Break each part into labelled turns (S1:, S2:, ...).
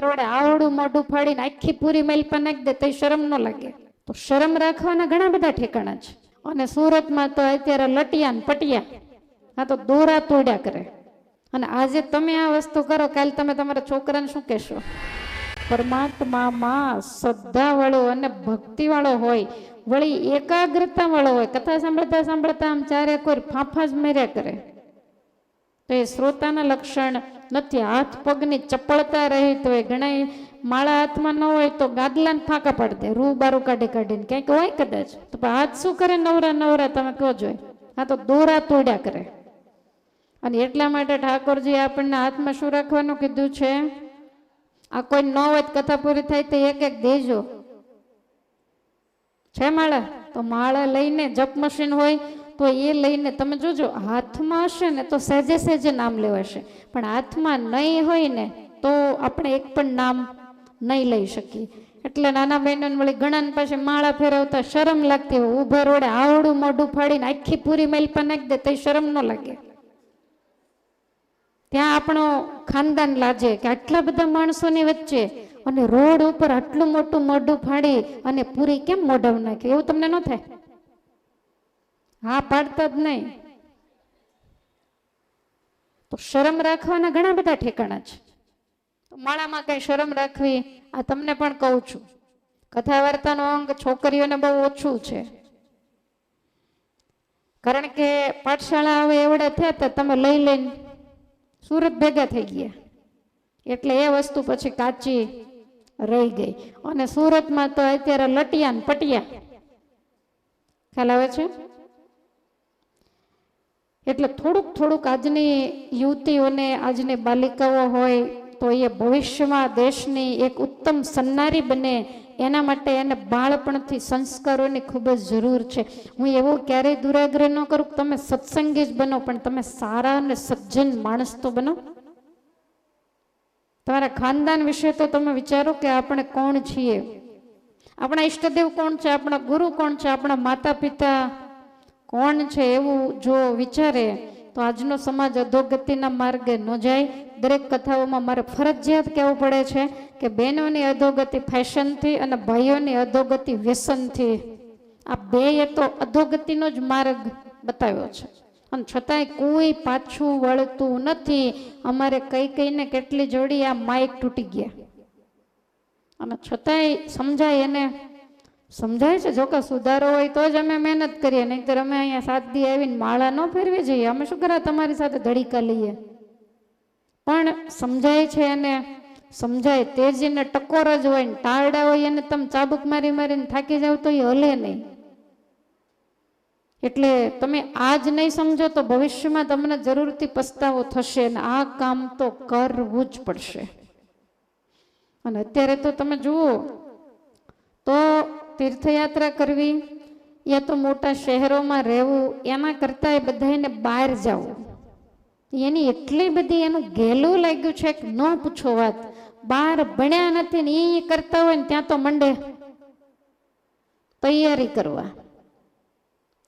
S1: ઊભા આવડું મોઢું ફાડીને આખી પૂરી મેલ પર નાખી દે તો શરમ ન લાગે. તો શરમ રાખવાના ઘણા બધા ઠેકાણા છે. અને સુરતમાં તો અત્યારે લટિયા ને પટિયા. આ તો દોરા તોડ્યા કરે. અને આજે તમે આ વસ્તુ કરો કાલ તમે તમારા છોકરાને શું કહેશો? પરમાત્મામાં શ્રદ્ધા વાળો અને ભક્તિ વાળો હોય, વળી એકાગ્રતા વાળો હોય, કથા સાંભળતા સાંભળતા આમ ચારે કોઈ ફાંફા જ મેર્યા કરે. તો એ શ્રોતાના લક્ષણ નથી. હાથ પગની ચપળતા રહે તો એ ઘણા માળા હાથમાં ન હોય તો ગાદલાને ફાંકા પાડી દે, રૂ બારું કાઢી કાઢીને. ક્યાંક હોય કદાચ. તો હાથ શું કરે? નવરા નવરા તમે કહો જોઈ હા તો દોરા તોડ્યા કરે. અને એટલા માટે ઠાકોરજી આપણને હાથમાં શું રાખવાનું કીધું છે? આ કોઈ ન હોય કથા પૂરી થાય તો એક એક દેજો. છે માળા? તો માળા લઈને જપ મશીન હોય તો એ લઈને તમે જોજો, હાથમાં હશે ને તો સહેજે સહેજે નામ લેવાશે. પણ હાથમાં નહીં હોય ને તો આપણે એક પણ નામ નહીં લઈ શકીએ. એટલે નાના બહેનોને વળી ઘણા પાસે માળા ફેરવતા શરમ લાગતી હોય. ઊભા રોડે આવડું મોઢું ફાડીને આખી પૂરી મેલ પર નાખી દે તો શરમ ન લાગે. ત્યાં આપણો ખાનદાન લાજે કે આટલા બધા માણસોની વચ્ચે અને રોડ ઉપર આટલું મોટું મોઢું ફાડી અને પૂરી કેમ મોઢવ નાખે? એવું તમને ન થાય? હા, પાડતા જ નહીં. તો શરમ રાખવાના ઘણા બધા ઠેકાણા છે. માળામાં કઈ શરમ રાખવી, આ તમને પણ કહું છું. કથા વાર્તાનો અંગ છોકરીઓને બહુ ઓછું છે. કારણ કે પાઠશાળા હવે એવડા થયા તા, તમે લઈ લઈને સુરત ભેગા થઈ ગયા. એટલે એ વસ્તુ પછી કાચી રહી ગઈ. અને સુરતમાં તો અત્યારે લટિયા ને પટિયા. ખ્યાલ આવે છે? એટલે થોડુંક થોડુંક આજની યુવતીઓને, આજની બાલિકાઓ હોય, તો એ ભવિષ્યમાં દેશની એક ઉત્તમ સન્નારી બને. એના માટે એને બાળપણથી સંસ્કારોની ખૂબ જ જરૂર છે. હું એવો ક્યારેય દુરાગ્રહ ન કરું કે તમે સત્સંગી જ બનો, પણ તમે સારા અને સજ્જન માણસ તો બનો. તમારા ખાનદાન વિશે તો તમે વિચારો કે આપણે કોણ છીએ? આપણા ઈષ્ટદેવ કોણ છે? આપણા ગુરુ કોણ છે? આપણા માતા પિતા કોણ છે એવું જો વિચારે, તો આજનો સમાજ અધોગતિના માર્ગે ન જાય. દરેક કથાઓમાં મારે ફરજિયાત કહેવું પડે છે કે બહેનોની અધોગતિ ફેશનથી અને ભાઈઓની અધોગતિ વ્યસનથી. આ બે એ તો અધોગતિનો જ માર્ગ બતાવ્યો છે. અને છતાંય કોઈ પાછું વળતું નથી. અમારે કઈ કઈને કેટલી જોડી આ માઇક તૂટી ગયા. અને છતાંય સમજાય એને સમજાય છે? જો કે સુધારો હોય તો જ અમે મહેનત કરીએ, નહીંતર અમે અહીંયા સાત દી આવીને માળા ન ફેરવી જઈએ. અમે શું કરા, તમારી સાથે ધડીકા લઈએ. પણ સમજાય છે એને સમજાય તેજીને ટકોર જ હોય ને ટાળડા હોય એને તમે ચાબુક મારી મારીને થાકી જાવ તો એ હલે નહીં. એટલે તમે આજ નહીં સમજો તો ભવિષ્યમાં તમને જરૂરથી પસ્તાવો થશે અને આ કામ તો કરવું જ પડશે. અને અત્યારે તો તમે જુઓ, તો તીર્થયાત્રા કરવી, યા તો મોટા શહેરોમાં રહેવું, એના કરતાં એ બધાને બહાર જવું. એની એટલી બધી એનું ગેલું લાગ્યું છે કે ન પૂછો વાત. બહાર ભણ્યા નથી ને એ કરતા હોય ને ત્યાં તો મંડે તૈયારી કરવા.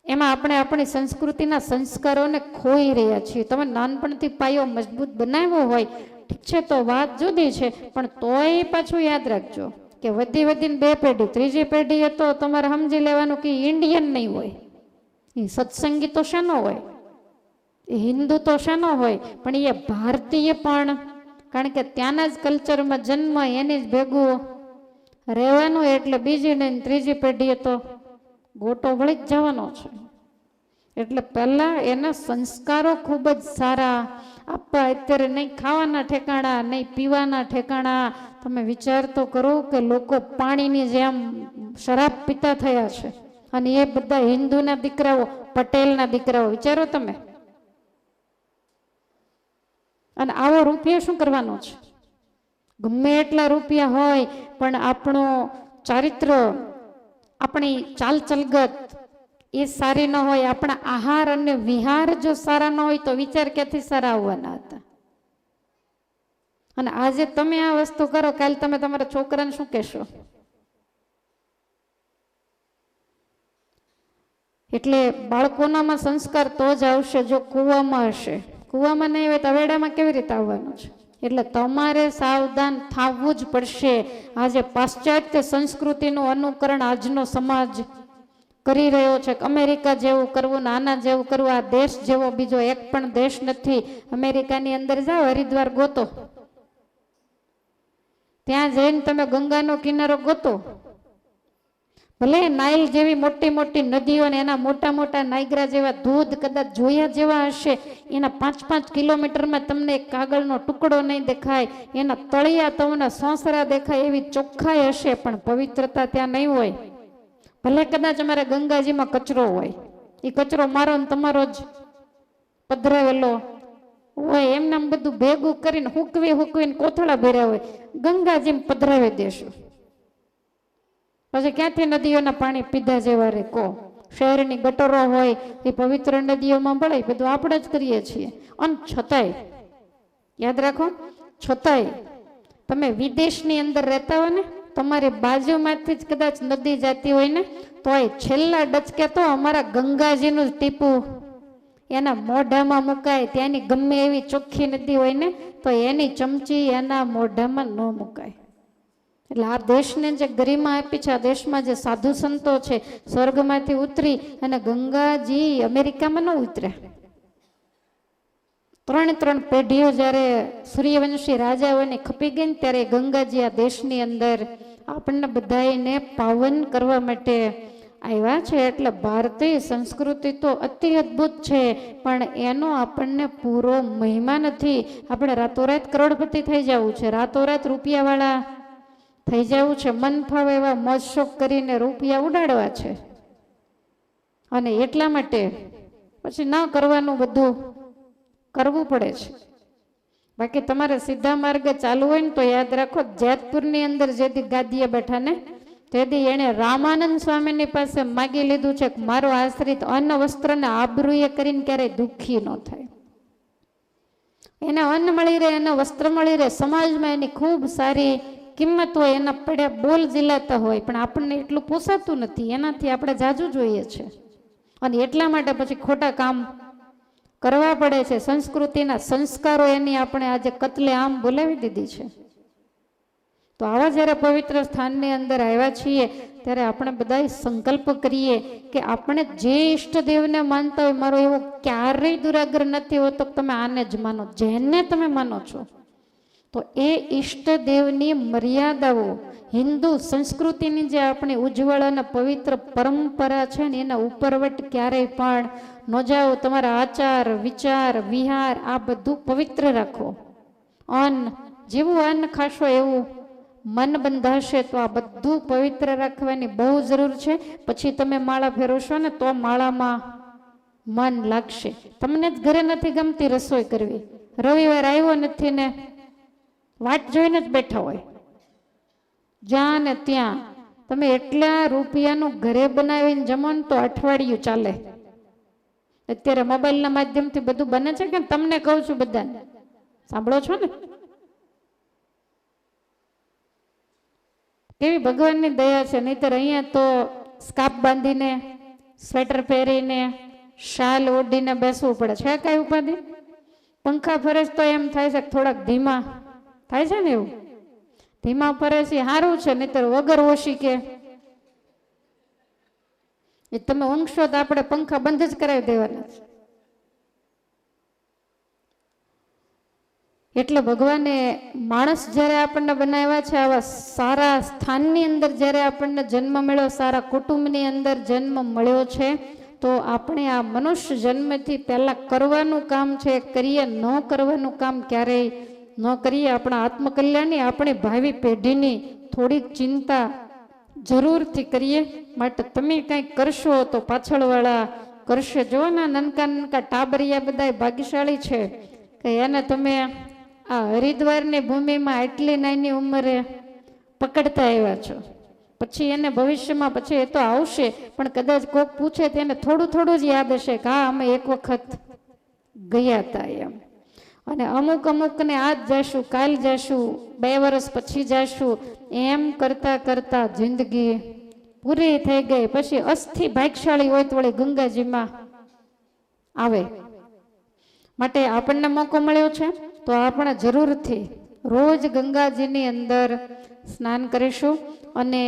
S1: એમાં આપણે આપણી સંસ્કૃતિના સંસ્કારોને ખોઈ રહ્યા છીએ. તમે નાનપણથી પાયો મજબૂત બનાવ્યો હોય, ઠીક છે તો વાત જુદી છે, પણ તોય પાછું યાદ રાખજો. કે વધી વધીને બે પેઢી, ત્રીજી પેઢી તો તમારે સમજી લેવાનું કે ઇન્ડિયન નહીં હોય. એ સત્સંગી તો શાનો હોય? એ હિન્દુ તો શાનો હોય? પણ એ ભારતીય પણ. કારણ કે ત્યાંના જ કલ્ચરમાં જન્મ, એની જ ભેગું રહેવાનું એટલે બીજી નહીં ત્રીજી પેઢીએ તો ગોટો વળી જ જવાનો છે. એટલે પહેલાં એના સંસ્કારો ખૂબ જ સારા. આપવા અત્યારે નહીં ખાવાના ઠેકાણા, નહીં પીવાના ઠેકાણા. તમે વિચાર તો કરો કે લોકો પાણીની જેમ શરાબ પીતા થયા છે. અને એ બધા હિન્દુના દીકરાઓ, પટેલના દીકરાઓ, વિચારો તમે? અને આવો રૂપિયો શું કરવાનો છે? ગમે એટલા રૂપિયા હોય, પણ આપણો ચારિત્ર, આપણી ચાલ ચલગત એ સારી ન હોય, આપણા આહાર અને વિહાર જો સારા ન હોય તો વિચાર ક્યાંથી સારા આવવાના હતા? અને આજે તમે આ વસ્તુ કરો, કાલે તમે તમારા છોકરાને શું કહેશો? એટલે બાળકોનામાં સંસ્કાર તો જ આવશે જો કૂવામાં હશે. કૂવામાં નહીં હોય તો અવેડામાં કેવી રીતે આવવાનું છે? એટલે તમારે સાવધાન થવું જ પડશે. આજે પાશ્ચાત્ય સંસ્કૃતિનું અનુકરણ આજનો સમાજ કરી રહ્યો છે. અમેરિકા જેવું કરવું, નાના જેવું કરવું, આ દેશ જેવો બીજો એક પણ દેશ નથી. અમેરિકાની અંદર જાઓ, હરિદ્વાર ગોતો. ત્યાં જઈને તમે ગંગાનો કિનારો ગોતો. ભલે નાઇલ જેવી મોટી મોટી નદીઓ ને એના મોટા મોટા નાયગ્રા જેવા ધોધ કદાચ જોયા જેવા હશે, એના પાંચ પાંચ કિલોમીટરમાં તમને કાગળનો ટુકડો નહીં દેખાય, એના તળિયા તમને સોંસરા દેખાય એવી ચોખ્ખાઈ હશે, પણ પવિત્રતા ત્યાં નહીં હોય. ભલે કદાચ અમારે ગંગાજીમાં કચરો હોય એ કચરો મારો ને તમારો જ પધરાવેલો હોય, એમને બધું ભેગું કરીને હુકવી હુકવીને કોથળા ભર્યા હોય ગંગાજી પધરાવી દેશું. પછી ક્યાંથી નદીઓના પાણી પીધા જેવા રે? કો? શહેરની ગટરો હોય, એ પવિત્ર નદીઓમાં ભળે બધું આપણે જ કરીએ છીએ. અને છતાંય, યાદ રાખો, છતાંય તમે વિદેશની અંદર રહેતા હોય ને તમારી બાજુમાંથી જ કદાચ નદી જતી હોય ને તો એ છેલ્લા ડચકે તો અમારા ગંગાજીનું જ ટીપું એના મોઢામાં મુકાય. ત્યાંની ગમે એવી ચોખ્ખી નદી હોય ને, તો એની ચમચી એના મોઢામાં ન મુકાય. એટલે આ દેશને જે ગરિમા આપી છે, આ દેશમાં જે સાધુ સંતો છે, સ્વર્ગમાંથી ઉતરી અને ગંગાજી અમેરિકામાં ન ઉતર્યા. ત્રણ ત્રણ પેઢીઓ જ્યારે સૂર્યવંશી રાજાઓને ખપી ગઈ ને ત્યારે ગંગાજી આ દેશની અંદર આપણને બધાને પાવન કરવા માટે આવ્યા છે. એટલે ભારતીય સંસ્કૃતિ તો અતિ અદ્ભુત છે, પણ એનો આપણને પૂરો મહિમા નથી. આપણે રાતોરાત કરોડપતિ થઈ જવું છે. રાતોરાત રૂપિયાવાળા થઈ જવું છે. મન ફાવે એવા મોજ શોખ કરીને રૂપિયા ઉડાડવા છે. અને એટલા માટે પછી ન કરવાનું બધું કરવું પડે છે. બાકી તમારે સીધા માર્ગે ચાલુ હોય ને તો યાદ રાખો, જેતપુરની અંદર જેથી ગાદીએ બેઠા ને, તેથી એણે રામાનંદ સ્વામીની પાસે માગી લીધું છે કે મારો આશ્રિત અન્ન વસ્ત્ર ને આબરૂએ કરીને ક્યારેય દુઃખી ન થાય. એને અન્ન મળી રહે, એને વસ્ત્ર મળી રહે. સમાજમાં એની ખૂબ સારી કિંમત હોય, એના પડ્યા બોલ ઝીલાતા હોય, પણ આપણને એટલું પોસાતું નથી. એનાથી આપણે જાજુ જોઈએ છે. અને એટલા માટે પછી ખોટા કામ કરવા પડે છે. સંસ્કૃતિના સંસ્કારો એની આપણે આજે કતલે આમ બોલાવી દીધી છે. તો આવા જ્યારે પવિત્ર સ્થાનની અંદર આવ્યા છીએ, ત્યારે આપણે બધા સંકલ્પ કરીએ કે આપણે જે ઈષ્ટદેવને માનતા હોય, મારો એવો ક્યારેય દુરાગ્રહ નથી હોતો તમે આને જ માનો. જેને તમે માનો છો. તો એ ઈષ્ટદેવની મર્યાદાઓ હિન્દુ સંસ્કૃતિની જે આપણી ઉજ્જવળ અને પવિત્ર પરંપરા છે ને એના ઉપરવટ ક્યારેય પણ ન જાઓ. તમારા આચાર, વિચાર, વિહાર, આ બધું પવિત્ર રાખો. અન્ન, જેવું અન્ન ખાશો એવું મન બંધાશે તો આ બધું પવિત્ર રાખવાની બહુ જરૂર છે. પછી તમે માળા ફેરવશો ને તો માળામાં મન લાગશે. તમને જ ઘરે નથી ગમતી રસોઈ કરવી. રવિવાર આવ્યો નથી ને વાટ જોઈને જ બેઠા હોય. જ્યાં ને ત્યાં. તમે એટલા રૂપિયાનું ઘરે બનાવીને જમો ને તો અઠવાડિયું ચાલે. અત્યારે મોબાઈલના માધ્યમથી બધું બને છે કે તમને કહું છું બધાને? સાંભળો છો ને? કેવી ભગવાનની દયા છે. નહીતર અહીંયા તો સ્કાપ બાંધીને, સ્વેટર પહેરીને, શાલ ઓઢીને બેસવું પડે. છે કઈ ઉપાધિ? પંખા ફરે તો એમ થાય છે થોડાક ધીમા. થાય છે ને એવું? ધીમા પરેશી સારું છે, નહીતર વગર ઓછી કે. એ તમે ઊંઘશો તો આપણે પંખા બંધ જ કરાવી દેવાના છે. એટલે ભગવાને માણસ જ્યારે આપણને બનાવ્યા છે, આવા સારા સ્થાનની અંદર જ્યારે આપણને જન્મ મળ્યો, સારા કુટુંબની અંદર જન્મ મળ્યો છે, તો આપણે આ મનુષ્ય જન્મથી પહેલાં કરવાનું કામ છે, કરીએ ન કરવાનું કામ ક્યારેય ન કરીએ, આપણા આત્મકલ્યાણની, આપણી ભાવિ પેઢીની થોડીક ચિંતા જરૂરથી કરીએ. માટે તમે કંઈક કરશો તો પાછળવાળા કરશે. જો ના, નનકા નનકા ટાબરિયા બધા ભાગ્યશાળી છે. કે એને તમે આ હરિદ્વારની ભૂમિમાં આટલી નાની ઉંમરે પકડતા આવ્યા છો. પછી એને ભવિષ્યમાં પછી એ તો આવશે, પણ કદાચ કોક પૂછે તેને થોડું થોડું જ યાદ હશે કે હા, અમે એક વખત ગયા હતા એમ. અને અમુક અમુકને આજ જશું, કાલ જશું, બે વર્ષ પછી જશું. એમ કરતા કરતા જિંદગી પૂરી થઈ ગઈ. પછી અસ્થિ ભાગશાળી હોય તો વળી ગંગાજીમાં આવે. માટે આપણને મોકો મળ્યો છે, તો આપણે જરૂરથી રોજ ગંગાજીની અંદર સ્નાન કરીશું અને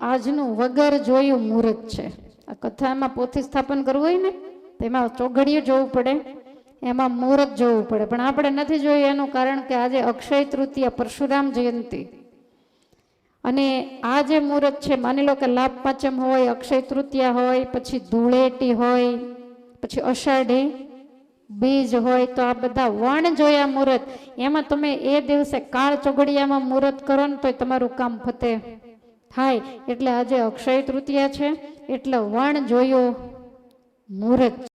S1: આજનું વગર જોયું મુહૂર્ત છે. આ કથામાં પોથી સ્થાપન કરવું હોય ને, તેમાં ચોઘડિયું જોવું પડે. એમાં મુહૂર્ત જોવું પડે. પણ આપણે નથી જોઈએ એનું કારણ કે આજે અક્ષય તૃતીયા પરશુરામ જયંતિ. અને આ જે મુહૂર્ત છે, માની લો કે લાભ પાંચમ હોય, અક્ષય તૃતીયા હોય, પછી ધૂળેટી હોય, પછી અષાઢી બીજ હોય, તો આ બધા વણ જોયા મુહૂર્ત. એમાં તમે એ દિવસે કાળ ચોઘડિયામાં મુહૂર્ત કરો ને તો તમારું કામ ફતે થાય. એટલે આજે અક્ષય તૃતીયા છે, એટલે વણ જોયો મુહૂર્ત.